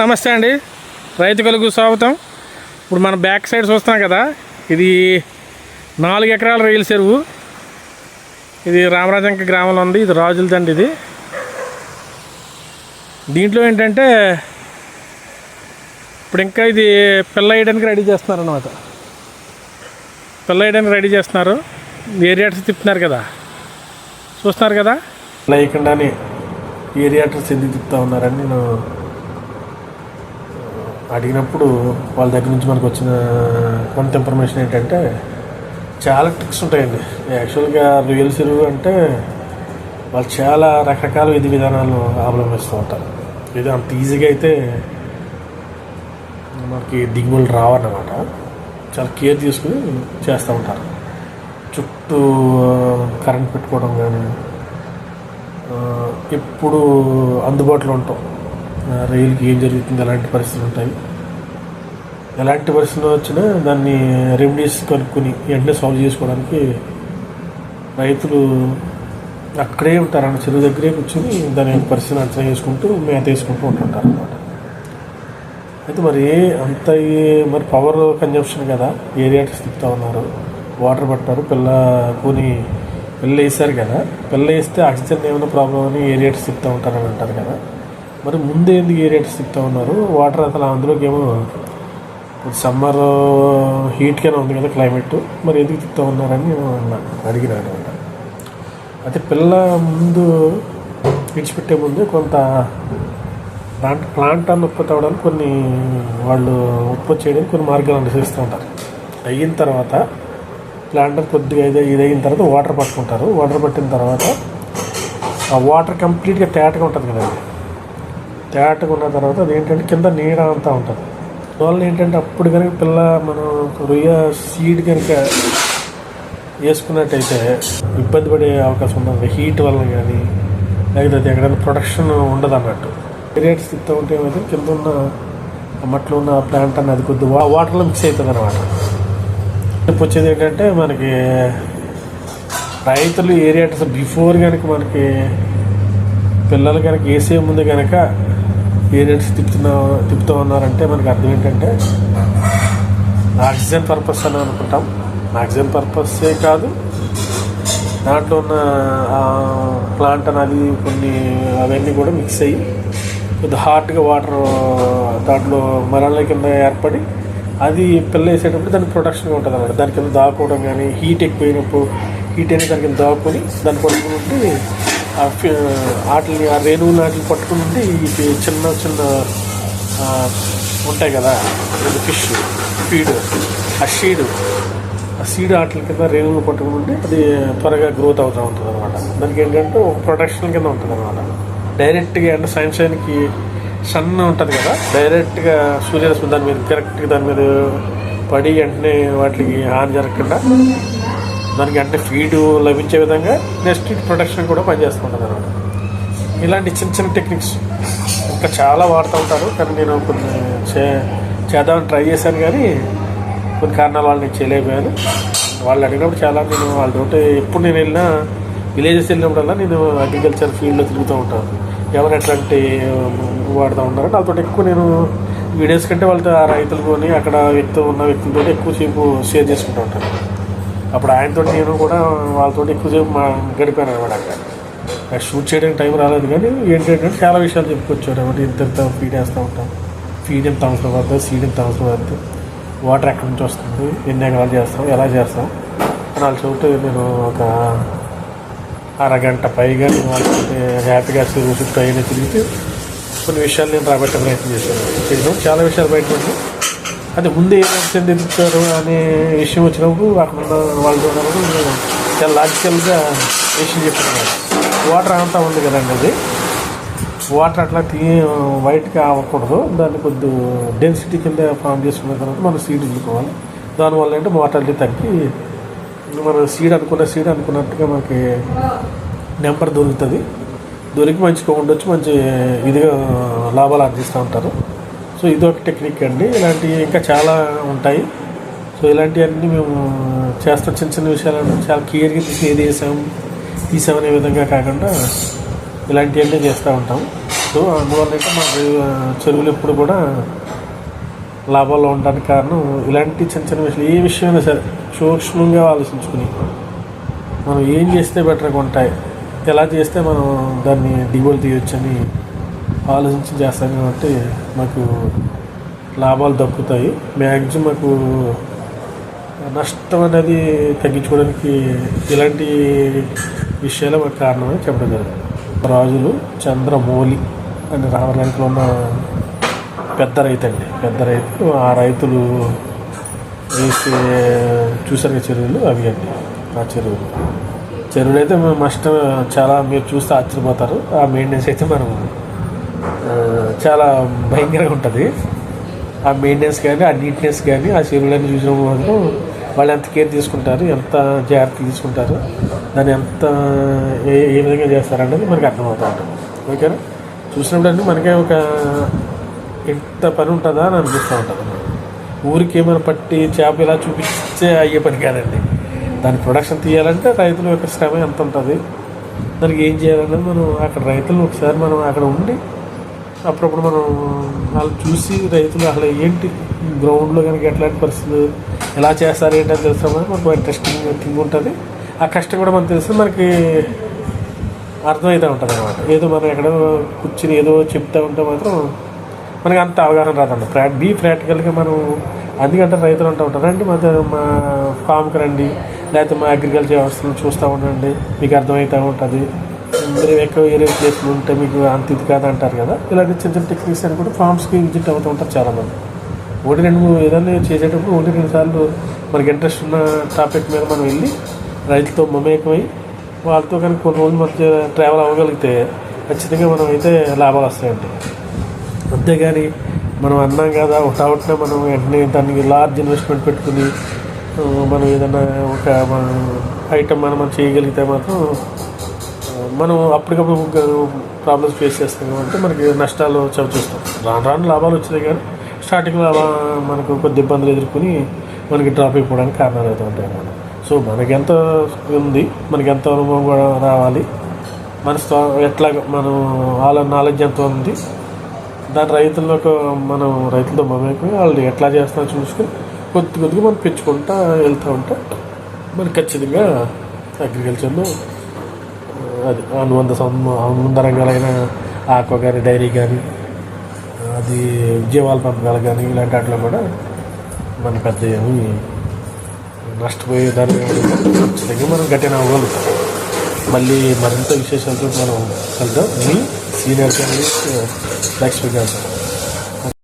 నమస్తే అండి. రైతు కలుగు స్వాగతం. ఇప్పుడు మన బ్యాక్ సైడ్ చూస్తున్నాం కదా ఇది నాలుగు ఎకరాల రైలు చెరువు. ఇది రామరాజంక గ్రామంలో ఉంది ఇది రాజులదండి ఇది. దీంట్లో ఏంటంటే ఇప్పుడు ఇంకా ఇది పిల్ల వేయడానికి రెడీ చేస్తున్నారు అనమాట పిల్ల వేయడానికి రెడీ చేస్తున్నారు. ఏరియాట్స్ తిప్పుతున్నారు కదా. చూస్తున్నారు కదా? లేకుండానే ఏరియాటర్స్ ఎందుకు తిప్పుతా ఉన్నారని నేను అడిగినప్పుడు వాళ్ళ దగ్గర నుంచి మనకు వచ్చిన కొంత ఇన్ఫర్మేషన్ ఏంటంటే చాలా ట్రిక్స్ ఉంటాయండి. యాక్చువల్గా రియల్ చెరువు అంటే వాళ్ళు చాలా రకరకాల విధి విధానాలు అవలంబిస్తూ ఉంటారు. ఇది అంత ఈజీగా అయితే మనకి దిగుబడులు రావన్నమాట. చాలా కేర్ తీసుకుని చేస్తూ ఉంటారు. చుట్టూ కరెంట్ పెట్టుకోవడం కానీ ఎప్పుడు అందుబాటులో ఉంటాం. రైలుకి ఏం జరుగుతుంది ఎలాంటి పరిస్థితులు ఉంటాయి? ఎలాంటి పరిస్థితులు వచ్చినా దాన్ని రెమెడీస్ కనుక్కొని వెంటనే సాల్వ్ చేసుకోవడానికి రైతులు అక్కడే ఉంటారు అన్న చెరువు దగ్గరే కూర్చొని దాని యొక్క పరిస్థితిని అంచనా చేసుకుంటూ మేత వేసుకుంటూ ఉంటుంటారు అనమాట అయితే మరి అంత ఈ- మరి పవర్ కన్జంప్షన్ కదా ఏరియా తిప్పుతా ఉన్నారు వాటర్ పట్టారు పిల్ల కొని పిల్ల వేసారు కదా పిల్ల వేస్తే ఆక్సిజన్ ఏమైనా ప్రాబ్లం అని ఏరియాటర్స్ తిప్పుతూ ఉంటారని అంటారు కదా. మరి ముందే ఎందుకు ఏరియాటర్స్ తిప్పుతూ ఉన్నారు? వాటర్ అసలు అందులోకి ఏమో సమ్మర్ హీట్గానే ఉంది కదా క్లైమేట్. మరి ఎందుకు తిప్పుతూ ఉన్నారని నేను అన్నా అడిగినాను అనమాట అయితే పిల్ల ముందు విడిచిపెట్టే ముందు కొంత ప్లాంట్ ప్లాంట్ అన్న ఉత్పత్తి అవ్వడానికి కొన్ని వాళ్ళు ఉత్పత్తి చేయడానికి కొన్ని మార్గాలు అనుసరిస్తూ ఉంటారు. అయిన తర్వాత ప్లాంట్ కొద్దిగా ఇది ఇది అయిన తర్వాత వాటర్ పట్టుకుంటారు. వాటర్ పట్టిన తర్వాత ఆ వాటర్ కంప్లీట్గా తేటగా ఉంటుంది కదండి. తేటగా ఉన్న తర్వాత అది ఏంటంటే కింద నీడ అంతా ఉంటుంది. దానివల్ల ఏంటంటే అప్పుడు కనుక పిల్ల మనం రొయ్య సీడ్ కనుక వేసుకున్నట్టయితే ఇబ్బంది పడే అవకాశం ఉంటుంది హీట్ వల్ల కానీ లేకపోతే ఎక్కడైనా ప్రొడక్షన్ ఉండదు అన్నట్టు. రేట్స్ తిప్పుతూ ఉంటే ఏమైతే కింద ఉన్న ఆ మట్లో ఉన్న ప్లాంట్ అన్నది కొద్ది వా- వాటర్లో మిక్స్ అవుతుంది అనమాట ఇప్పుడు వచ్చేది ఏంటంటే మనకి రైతులు ఏరియాటర్స్ బిఫోర్ కనుక మనకి పిల్లలు కనుక వేసే ముందు కనుక ఏరియాటర్స్ తిప్పుతున్నా తిప్పుతూ ఉన్నారంటే మనకు అర్థం ఏంటంటే ఆక్సిజన్ పర్పస్ అని అనుకుంటాం. ఆక్సిజన్ పర్పసే కాదు దాంట్లో ఉన్న ప్లాంట్ అనేది కొన్ని అవన్నీ కూడా మిక్స్ అయ్యి కొద్దిగా హాట్గా వాటర్ దాంట్లో మరణాల కింద ఏర్పడి అది పిల్ల వేసేటప్పుడు దానికి ప్రొటెక్షన్గా ఉంటుంది అన్నమాట. దాని కింద దాక్కోవడం కానీ హీట్ ఎక్కువైనప్పుడు హీట్ అనేది దాని కింద దాక్కుని దాని పడుకుంటే వాటిని ఆ రేణువులు వాటిని పట్టుకుని ఉండి ఇవి చిన్న చిన్న ఉంటాయి కదా ఫిష్ ఫీడ్ ఆ షీడ్ ఆ సీడ్ ఆటల కింద రేణువులు పట్టుకుని ఉంటే అది త్వరగా గ్రోత్ అవుతూ ఉంటుంది అనమాట దానికి ఏంటంటే ఒక ప్రొటెక్షన్ కింద ఉంటుంది అనమాట డైరెక్ట్గా అంటే సైన్స్ సైన్కి సన్ ఉంటుంది కదా డైరెక్ట్గా సూర్యరశ్మి దాని మీద కరెక్ట్గా దాని మీద పడి వెంటనే వాటికి హాని జరగకుండా దానికి అంటే ఫీడ్ లభించే విధంగా నెక్స్ట్ ప్రొటెక్షన్ కూడా పనిచేస్తుంటుంది అనమాట ఇలాంటి చిన్న చిన్న టెక్నిక్స్ ఇంకా చాలా వాడుతూ ఉంటారు. కానీ నేను కొన్ని చే చేద్దామని ట్రై చేశాను కానీ కొన్ని కారణాల వల్ల నేను చేయలేకపోయాను. వాళ్ళు అడిగినప్పుడు చాలా నేను వాళ్ళతో ఎప్పుడు నేను వెళ్ళినా విలేజెస్ వెళ్ళినప్పుడల్లా నేను అగ్రికల్చర్ ఫీల్డ్లో తిరుగుతూ ఉంటాను. ఎవరు ఎట్లాంటి వాడుతూ ఉన్నారంటే వాళ్ళతో ఎక్కువ నేను వీడియోస్ కంటే వాళ్ళతో ఆ రైతులతోని అక్కడ వ్యక్తి ఉన్న వ్యక్తులతో ఎక్కువసేపు షేర్ చేసుకుంటూ ఉంటాను. అప్పుడు ఆయనతో నేను కూడా వాళ్ళతో ఎక్కువసేపు మా గడిపాను అనమాట అక్కడ. నాకు షూట్ చేయడానికి టైం రాలేదు కానీ ఏంటంటే చాలా విషయాలు చెప్పుకొచ్చాడు అనమాట. ఇంత ఇంత ఫీడ్ వేస్తూ ఉంటాం ఫీడ్ ఎంత అవసరం పడుతుంది సీడ్ ఎంత అవసరం పడుతుంది వాటర్ ఎక్కడి నుంచి వస్తుంది ఎన్ని ఎకరాలు చేస్తాం ఎలా చేస్తాం అని వాళ్ళు చెబుతూ నేను ఒక అరగంట పైగా నేను హ్యాపీగా చెరువు చుట్టూ అయినా తిరిగితే కొన్ని విషయాలు నేను రాబట్టే ప్రయత్నం చేశాను. చాలా విషయాలు బయటపడి అంటే ముందే ఏమైతే అనే విషయం వచ్చినప్పుడు అక్కడ ఉన్న వాళ్ళు చాలా లాజికల్గా విషయం చెప్తున్నారు వాటర్ అంతా ఉంది కదండి అది. వాటర్ అట్లా తీ వైట్గా అవ్వకూడదు. దాన్ని కొద్ది డెన్సిటీ కింద ఫామ్ చేసుకున్న తర్వాత మనం సీడ్ తీసుకోవాలి దానివల్ల అంటే మోటాలిటీ తగ్గి మనం సీడ్ అనుకున్న సీడ్ అనుకున్నట్టుగా మనకి నెంబర్ దొరుకుతుంది. దొరికి మంచిగా ఉండొచ్చు మంచి ఇదిగా లాభాలు అందిస్తూ ఉంటారు. సో ఇది ఒక టెక్నిక్ అండి. ఇలాంటివి ఇంకా చాలా ఉంటాయి. సో ఇలాంటివన్నీ మేము చేస్తాం. చిన్న చిన్న విషయాలను చాలా క్లియర్గా తీసి ఏది వేసాము తీసామనే విధంగా కాకుండా ఇలాంటివన్నీ చేస్తూ ఉంటాం. సో అందువల్ల అయితే మా చెరువులు ఎప్పుడు కూడా లాభాల్లో ఉండడానికి కారణం ఇలాంటి చిన్న చిన్న విషయాలు. ఏ విషయమైనా సరే సూక్ష్మంగా ఆలోచించుకుని మనం ఏం చేస్తే బెటర్గా ఉంటాయి ఎలా చేస్తే మనం దాన్ని దిగుబడి తీయొచ్చని ఆలోచించి చేస్తాను కాబట్టి మాకు లాభాలు దక్కుతాయి. మ్యాక్సిమం మాకు నష్టం అనేది తగ్గించుకోవడానికి ఇలాంటి విషయాలు మాకు కారణమని చెప్పడం జరిగింది. రాజులు చంద్రమౌళి అని రామలంకలో ఉన్న పెద్ద రైతు అండి. పెద్ద రైతు ఆ రైతులు వేసే చూసారు చెరువులు? అవి అండి. ఆ చెరువులు. చెరువులు అయితే నష్టం చాలా మీరు చూస్తే ఆశ్చర్యపోతారు. ఆ మెయింటెనెన్స్ అయితే మనం చాలా భయంకరంగా ఉంటుంది. ఆ మెయింటెనెన్స్ కానీ ఆ నీట్నెస్ కానీ ఆ చెరువులన్నీ చూసిన మాత్రం వాళ్ళు ఎంత కేర్ తీసుకుంటారు ఎంత జాగ్రత్త తీసుకుంటారు దాన్ని ఎంత ఏ ఏ విధంగా చేస్తారనేది మనకి అర్థమవుతూ ఉంటుంది. ఓకేనా? చూసినప్పుడు మనకే ఒక ఎంత పని ఉంటుందా అని అనిపిస్తూ ఉంటుంది. ఊరికి ఏమైనా పట్టి చేప ఇలా చూపించే అయ్యే పని కాదండి. దాని ప్రొడక్షన్ తీయాలంటే రైతుల యొక్క శ్రమ ఎంత ఉంటుంది? దానికి ఏం చేయాలనేది మనం అక్కడ రైతులు ఒకసారి మనం అక్కడ ఉండి అప్పుడప్పుడు మనం వాళ్ళు చూసి రైతులు అసలు ఏంటి గ్రౌండ్లో కనుక ఎట్లాంటి పరిస్థితులు ఎలా చేస్తారు ఏంటి అని తెలుస్తామని మనకు ఇంట్రెస్టింగ్ థింగ్ ఉంటుంది. ఆ కష్టం కూడా మనకు తెలిసి మనకి అర్థమవుతూ ఉంటుంది అనమాట ఏదో మనం ఎక్కడో కూర్చుని ఏదో చెప్తూ ఉంటే మాత్రం మనకి అంత అవగాహన రాదండి. ప్రా బీ ప్రాక్టికల్గా మనం అందుకంటే రైతులు అంటూ ఉంటారు. రండి మా మా ఫామ్కి రండి లేకపోతే మా అగ్రికల్చర్ వ్యవస్థను చూస్తూ ఉండండి మీకు అర్థమవుతూ ఉంటుంది. మీరు ఎక్కువ ఏరియా ప్లేస్లు ఉంటే మీకు అంత ఇది కాదు అంటారు కదా? ఇలాంటి చిన్న చిన్న టెక్నిక్స్ అని కూడా ఫామ్స్కి విజిట్ అవుతూ ఉంటారు చాలామంది. ఒకటి రెండు మూడు ఏదైనా చేసేటప్పుడు ఒకటి రెండు సార్లు మనకి ఇంట్రెస్ట్ ఉన్న టాపిక్ మీద మనం వెళ్ళి రైతులతో మమేకమై వాళ్ళతో కానీ కొన్ని రోజులు మధ్య ట్రావెల్ అవ్వగలిగితే ఖచ్చితంగా మనం అయితే లాభాలు వస్తాయండి. అంతేగాని మనం అన్నాం కదా ఒక అవుట్నే మనం వెంటనే దానికి లార్జ్ ఇన్వెస్ట్మెంట్ పెట్టుకుని మనం ఏదైనా ఒక మన ఐటమ్ మనం మనం చేయగలిగితే మాత్రం మనం అప్పటికప్పుడు ప్రాబ్లమ్స్ ఫేస్ చేస్తాం కాబట్టి మనకి నష్టాలు చవి చూస్తాం. రాను రాను లాభాలు వచ్చినాయి కానీ స్టార్టింగ్ లాభ మనకు కొద్ది ఇబ్బందులు ఎదుర్కొని మనకి డ్రాప్ అయిపోవడానికి కారణాలు అయితే ఉంటాయి అన్నమాట. సో మనకెంత ఉంది మనకి ఎంత అనుభవం కూడా రావాలి మన ఎట్లా మనం వాళ్ళ నాలెడ్జ్ ఎంత ఉంది దాని రైతులకు మనం రైతులతో మమేకం వాళ్ళు ఎట్లా చేస్తారో చూసుకొని కొద్ది కొద్దిగా మనం పెంచుకుంటా వెళ్తూ ఉంటే. మనకి ఖచ్చితంగా అగ్రికల్చర్లో అది అనుబంధ సం- అనుబంధ రంగాలైన ఆక్వా కానీ డైరీ కానీ అది జీవాల పంపకాలు కానీ ఇలాంటి వాటిలో కూడా మన పెద్ద ఏమి నష్టపోయే దాన్ని ఖచ్చితంగా మనం గట్టిన అవ్వగలుగుతాం. మళ్ళీ మరింత విశేషాలతో మనం కలుద్దాం. మీ సీనియర్ జర్నలిస్ట్ లక్ష్మీకాంత్.